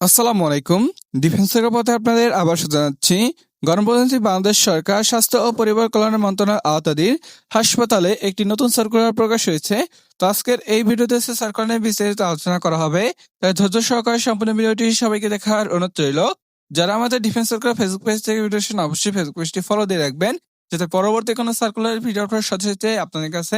আসসালামু আলাইকুম। ডিফেন্সের পথে আপনাদের আবার জানাচ্ছি। গণপ্রজাতন্ত্রী বাংলাদেশ সরকার স্বাস্থ্য ও পরিবার কল্যাণ মন্ত্রণালয় আওতাধীন হাসপাতালে একটি নতুন সার্কুলার প্রকাশ হয়েছে। তো আজকের এই ভিডিওতে সে সার্কুলার বিস্তারিত আলোচনা করা হবে। তাই ধৈর্য সহকারে সম্পূর্ণ ভিডিওটি সবাইকে দেখার অনুরোধ রইল। যারা আমাদের ডিফেন্স সরকার ফেসবুক পেজ থেকে ভিডিও শুনে অবশ্যই ফেসবুক পেজটি ফলো দিয়ে রাখবেন। যাতে পরবর্তী কোনো সার্কুলার ভিডিও সাথে সাথে আপনাদের কাছে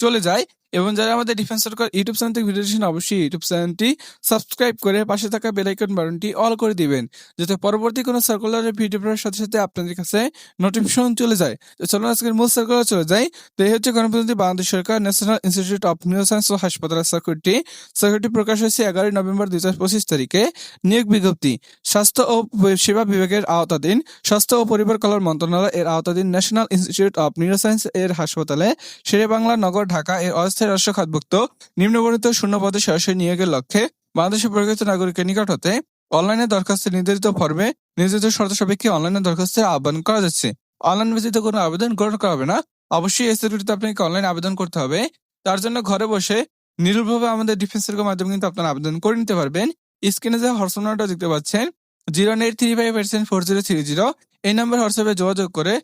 চলে যায়। এবং যারা আমাদের ডিফেন্স সরকার ইউটিউব চ্যানেল থেকে ভিডিও দেখছেন, অবশ্যই ইউটিউব চ্যানেলটি সাবস্ক্রাইব করে পাশে থাকা বেল আইকন বাটনটি অল করে দিবেন, যাতে পরবর্তী কোনো সার্কুলারের ভিডিও পাওয়ার সাথে সাথে আপনাদের কাছে নোটিফিকেশন চলে যায়। তো চলুন আজকের মূল সার্কুলার চলে যায় তো এই হচ্ছে গণপ্রজাতন্ত্রী বাংলাদেশ সরকার ন্যাশনাল ইনস্টিটিউট অফ নিউরোসায়েন্স ও হাসপাতাল সার্কুলারটি সার্কুলারটি প্রকাশ হয়েছে এগারোই নভেম্বর দুই হাজার পঁচিশ তারিখে। নিয়োগ বিজ্ঞপ্তি, স্বাস্থ্য ও সেবা বিভাগের আওতাধীন স্বাস্থ্য ও পরিবার কল্যাণ মন্ত্রণালয় এর আওতাধীন ন্যাশনাল ইনস্টিটিউট অফ নিউরোসায়েন্স এর হাসপাতালে শেরে বাংলা নগর, ঢাকা এর অস্থায়ী রাষ্ট্র খাতভুক্ত নিম্নবর্ণিত শূন্য পদে সরাসরি নিয়োগের লক্ষ্যে বাংলাদেশের প্রকৃত নাগরিকের নিকট হতে অনলাইনে দরখাস্তের নির্ধারিত ফর্মে নির্ধারিত শর্ত সাপেক্ষে অনলাইনে দরখাস্তের আহ্বান করা যাচ্ছে। অনলাইন ব্যতীত কোনো আবেদন গ্রহণ করা হবে না। অবশ্যই এই আপনাকে অনলাইন আবেদন করতে হবে। তার জন্য ঘরে বসে নির্ভুলভাবে আমাদের ডিফেন্স এর মাধ্যমে কিন্তু আপনারা আবেদন করে নিতে পারবেন। স্ক্রিনে যে হোয়াটসঅ্যাপ নাম্বারটা দেখতে পাচ্ছেন, zero eight three five percent four zero three zero, এই নাম্বার হোয়াটসঅ্যাপে যোগাযোগ করে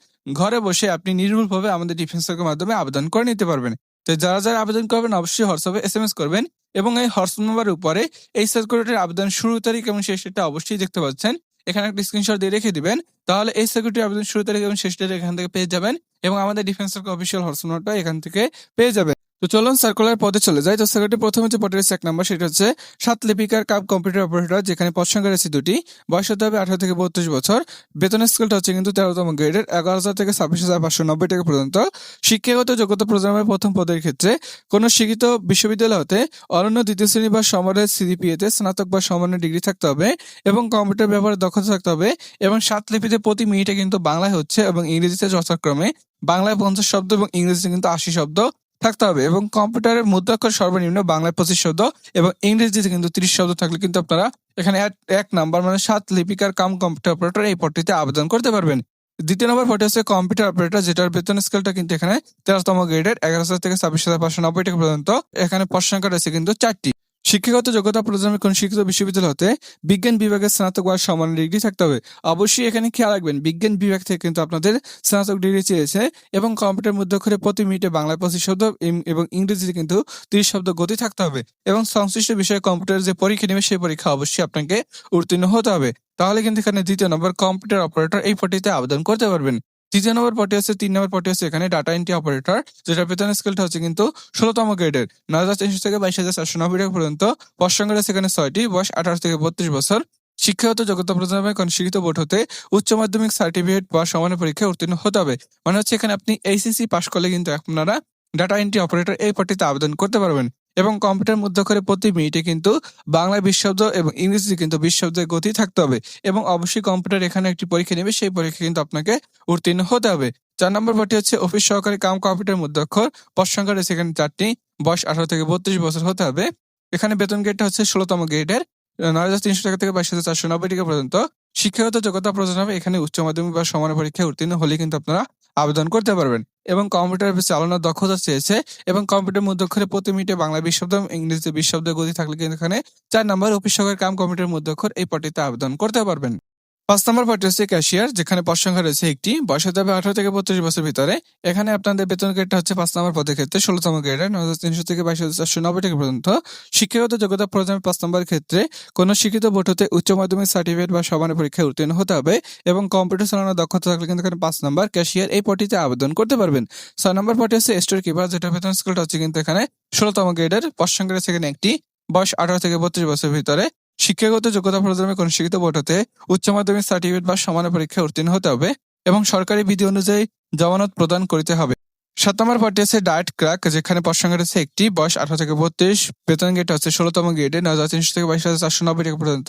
ঘরে বসে আপনি নির্ভুলভাবে আমাদের ডিফেন্স এর মাধ্যমে আবেদন করে নিতে পারবেন। তো যারা যারা আবেদন করবেন, অবশ্যই হোয়াটসঅ্যাপে এস এম এস করবেন এবং এই হোয়াটসঅ্যাপ নাম্বারের উপরে এই সার্কুলেটের আবেদন শুরু তারিখ এবং শেষ ডেটটা অবশ্যই দেখতে পাচ্ছেন। এখানে একটা স্ক্রিনশট দিয়ে রেখে দিবেন। তাহলে এই সার্কুলেটের আবেদন শুরু তারিখ এবং শেষ ডেট এখান থেকে পেয়ে যাবেন এবং আমাদের ডিফেন্স অফিসিয়াল হোয়াটসঅ্যাপ নাম্বারটা এখান থেকে পেয়ে যাবেন। তো চলুন সার্কুলার পদে চলে যাই। তো সার্কুলারটি প্রথমে যে পদের এক নাম্বার সেটা হচ্ছে সাত লিপিকার কাপ কম্পিউটার অপারেটর যেখানে পদ সংখ্যা রয়েছে দুটি। বয়স হতে হবে আঠারো থেকে বত্রিশ বছর। বেতনের স্কেলটা হচ্ছে কিন্তু তেরোতম গ্রেডের এগারো হাজার থেকে ছাব্বিশ হাজার পাঁচশো নব্বই টাকা পর্যন্ত। শিক্ষাগত যোগ্যতা প্রোগ্রামের প্রথম পদের ক্ষেত্রে কোনো শিক্ষিত বিশ্ববিদ্যালয় হতে অনন্য দ্বিতীয় শ্রেণি বা সমানের সিডিপিএতে স্নাতক বা সমানের ডিগ্রি থাকতে হবে এবং কম্পিউটার ব্যবহারে দক্ষতা থাকতে হবে এবং সাত লিপিতে প্রতি মিনিটে কিন্তু বাংলায় হচ্ছে এবং ইংরেজিতে যথাক্রমে বাংলায় পঞ্চাশ শব্দ এবং ইংরেজিতে কিন্তু আশি শব্দ থাকতে হবে এবং কম্পিউটারের মুদ্রাক্ষর সর্বনিম্ন বাংলায় পঁচিশ শব্দ এবং ইংরেজিতে কিন্তু ত্রিশ শব্দ থাকলে কিন্তু আপনারা এখানে এক- নাম্বার মানে সাত লিপিকার কাম কম্পিউটার অপারেটর এই পদটিতে আবেদন করতে পারবেন। দ্বিতীয় নম্বর পদটি হচ্ছে কম্পিউটার অপারেটর যেটার বেতন স্কেলটা কিন্তু এখানে তেরোতম গ্রেডের এগারো হাজার থেকে ছাব্বিশ হাজার পাঁচশো নব্বই টাকা পর্যন্ত। এখানে পদ সংখ্যা রয়েছে কিন্তু চারটি। শিক্ষাগত যোগ্যতা প্রোগ্রামে কোন শিক্ষিত বিশ্ববিদ্যালয় হতে বিজ্ঞান বিভাগের স্নাতক বা সমান ডিগ্রি থাকতে হবে। অবশ্যই এখানে খেয়াল রাখবেন, বিজ্ঞান বিভাগ থেকে কিন্তু আপনাদের স্নাতক ডিগ্রি চেয়েছে এবং কম্পিউটার মধ্যে করে প্রতি মিনিটে বাংলায় পঁচিশ শব্দ এবং ইংরেজিতে কিন্তু তিরিশ শব্দ গতি থাকতে হবে এবং সংশ্লিষ্ট বিষয়ে কম্পিউটারের যে পরীক্ষা নেবে সেই পরীক্ষা অবশ্যই আপনাকে উত্তীর্ণ হতে হবে। তাহলে কিন্তু এখানে দ্বিতীয় নম্বর কম্পিউটার অপারেটর এই পটিতে আবেদন করতে পারবেন। তৃতীয় নম্বর পটি আছে, তিন নম্বর পটি আছে, এখানে ডাটা এন্ট্রি অপারেটর যেটা বেতন স্কেলটা হচ্ছে কিন্তু ষোলোতম গ্রেডের নয় হাজার তিনশো থেকে বাইশ হাজার চারশো নব্বই টাকা পর্যন্ত। রয়েছে এখানে ছয়টি, বয়স আঠারো থেকে বত্রিশ বছর। শিক্ষাগত যোগ্যতা প্রদানের কোন শিক্ষিত বোর্ড হতে উচ্চ মাধ্যমিক সার্টিফিকেট বা সমান পরীক্ষায় উত্তীর্ণ হতে হবে। মানে হচ্ছে এখানে আপনি এইচএসসি পাশ করলে কিন্তু আপনারা ডাটা এন্ট্রি অপারেটর এই পটিতে আবেদন করতে পারবেন। এবং কম্পিউটার মধ্যক্ষরে প্রতি মিনিটে কিন্তু বাংলা বিশ্বব্দ এবং ইংরেজিতে কিন্তু বিশ শব্দের গতি থাকতে হবে এবং অবশ্যই কম্পিউটার এখানে একটি পরীক্ষা নেবে, সেই পরীক্ষা কিন্তু আপনাকে উত্তীর্ণ হতে হবে। চার নম্বর পটি হচ্ছে অফিস সহকারী কাম কম্পিউটার মধ্যক্ষর পদ এখানে চারটি, বয়স আঠারো থেকে বত্রিশ বছর হতে হবে। এখানে বেতন গ্রেডটা হচ্ছে ষোলোতম গ্রেডের নয় হাজার তিনশো টাকা থেকে বাইশ হাজার চারশো নব্বই টাকা পর্যন্ত শিক্ষাগত যোগ্যতা প্রয়োজন হবে। এখানে উচ্চ মাধ্যমিক বা সমান পরীক্ষায় উত্তীর্ণ হলে কিন্তু আপনারা আবেদন করতে পারবেন। এবং কম্পিউটার চালানোর দক্ষতা চেয়েছে এবং কম্পিউটার মধ্যক্ষরে প্রতি মিনিটে বাংলা বিশ এবং ইংরেজিতে বিশ গতি থাকলে কিন্তু এখানে চার নম্বর অফিস সহকারী কাম কম্পিউটার মধ্যক্ষর এই পটিতে আবেদন করতে পারবেন। পাঁচ নম্বর পদটি হচ্ছে ক্যাশিয়ার যেখানে পদ সংখ্যা রয়েছে একটি, বয়স হতে হবে আঠারো থেকে বত্রিশ বছর ভিতরে। এখানে আপনাদের বেতন গ্রেডটা হচ্ছে পাঁচ নম্বর পদের ক্ষেত্রে ষোলোতম গ্রেডের নয় হাজার তিনশো থেকে বাইশ হাজার চারশো নব্বই টাকা পর্যন্ত। শিক্ষাগত যোগ্যতা প্রদানের পাঁচ নম্বর ক্ষেত্রে কোন শিক্ষিত বোর্ড হতে উচ্চ মাধ্যমিক সার্টিফিকেট বা সমানের পরীক্ষায় উত্তীর্ণ হতে হবে এবং কম্পিউটার চালানোর দক্ষতা থাকলে কিন্তু এখানে পাঁচ নম্বর ক্যাশিয়ার এই পটিতে আবেদন করতে পারবেন। ছয় নম্বর পটি হচ্ছে স্টোর কিপার যেটা বেতন স্কুলটা হচ্ছে কিন্তু এখানে ষোলোতম গ্রেডের সংখ্যা রয়েছে এখানে একটি, বয়স আঠারো থেকে বত্রিশ বছর ভিতরে। শিক্ষাগত যোগ্যতা প্রোগ্রামে কোন শিক্ষিত বোর্ড হতে উচ্চ মাধ্যমিক সার্টিফিকেট বা সমান পরীক্ষায় উত্তীর্ণ হতে হবে এবং সরকারি বিধি অনুযায়ী জমানত প্রদান করিতে হবে। সাত নম্বর পার্টি আছে ডায়েট ক্রাক, যেখানে পদ রয়েছে একটি, বয়স আঠারো থেকে বত্রিশ, বেতন গেট হচ্ছে ষোলোতম গ্রেডে নয় হাজার তিনশো থেকে বাইশ হাজার চারশো নব্বই টাকা পর্যন্ত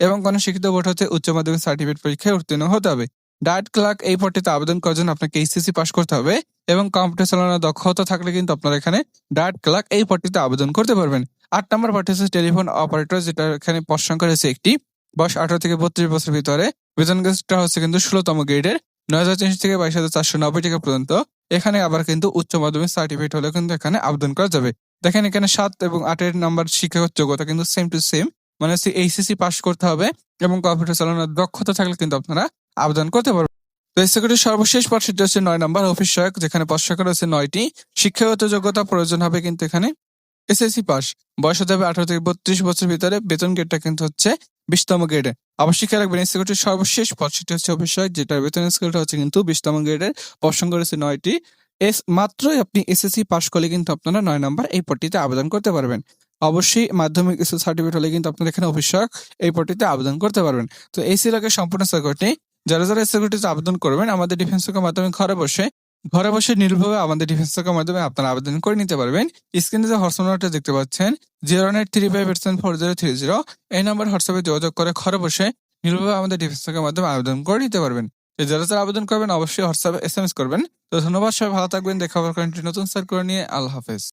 এবং কোনো শিক্ষিত বোর্ড হতে উচ্চ মাধ্যমিক সার্টিফিকেট পরীক্ষায় উত্তীর্ণ হতে হবে। ডায়েট ক্লার্ক এই পদটিতে আবেদন করার জন্য আপনাকে এইচএসসি পাস করতে হবে এবং কম্পিউটার চালানোর দক্ষতা থাকলে কিন্তু আপনারা এখানে ডায়েট ক্লার্ক এই পদটিতে আবেদন করতে পারবেন। আট নম্বর পার্টি হচ্ছে টেলিফোন অপারেটর, যেটা এখানে পদ সংখ্যা রয়েছে একটি। বয়স আঠারো থেকে বত্রিশ বছর ভিতরে। বেতন গেজটা হচ্ছে কিন্তু ষোলোতম গ্রেডের নয় হাজার তিনশো থেকে বাইশ হাজার চারশো নব্বই টাকা পর্যন্ত। এখানে আবার কিন্তু উচ্চ মাধ্যমিক সার্টিফিকেট হলে কিন্তু এখানে আবেদন করা যাবে। দেখেন এখানে সাত এবং আটের নাম্বার শিক্ষাগত যোগ্যতা কিন্তু সেম টু সেম মানে হচ্ছে এইচএসসি পাস করতে হবে এবং কম্পিউটার চালানোর দক্ষতা থাকলে কিন্তু আপনারা আবেদন করতে পারবেন তো এই সর্বশেষ পদটি হচ্ছে নয় নম্বর অফিস সহায়ক, যেখানে পদ সংখ্যা রয়েছে নয়টি। শিক্ষাগত যোগ্যতা প্রয়োজন হবে কিন্তু এখানে এসএসসি পাস। বয়স হতে হবে আঠারো থেকে বত্রিশ বছর ভিতরে। বেতন গেটটা কিন্তু হচ্ছে বিশতম গ্রেডে অবশ্যই খেয়াল রাখবেন এই সর্বশেষ পদ হচ্ছে অফিস সহায়ক, যেটার বেতন স্কেলটা হচ্ছে কিন্তু বিশতম গ্রেডের পদ রয়েছে নয়টি। এস মাত্রই আপনি এসএসসি পাস করলে কিন্তু আপনারা নয় নম্বর এই পদটিতে আবেদন করতে পারবেন। অবশ্যই মাধ্যমিক স্কুল সার্টিফিকেট হলে কিন্তু আপনারা এখানে অফিস সহায়ক এই পদটিতে আবেদন করতে পারবেন। তো এই ছিল সম্পূর্ণ সার্কিটটি যারা যারা সিকিউরিটিতে আবেদন করবেন, আমাদের ডিফেন্স শাখার মাধ্যমে ঘরে বসে ঘরে বসে নির্ভয়ে আমাদের ডিফেন্স শাখার মাধ্যমে আপনারা আবেদন করে নিতে পারবেন। স্ক্রিনে যে হোয়াটসঅ্যাপ নাম্বারটা দেখতে পাচ্ছেন zero nine three five eight seven four zero three zero এই নাম্বার হোয়াটসঅ্যাপে যোগাযোগ করে ঘরে বসে নির্ভয়ে আমাদের ডিফেন্স শাখার মাধ্যমে আবেদন করে নিতে পারবেন। যারা যারা আবেদন করবেন, অবশ্যই হোয়াটসঅ্যাপে এস এম এস করবেন। তো ধন্যবাদ, সবাই ভালো থাকবেন, দেখা হবে নতুন স্যার করে নিয়ে। আল্লাহ হাফেজ।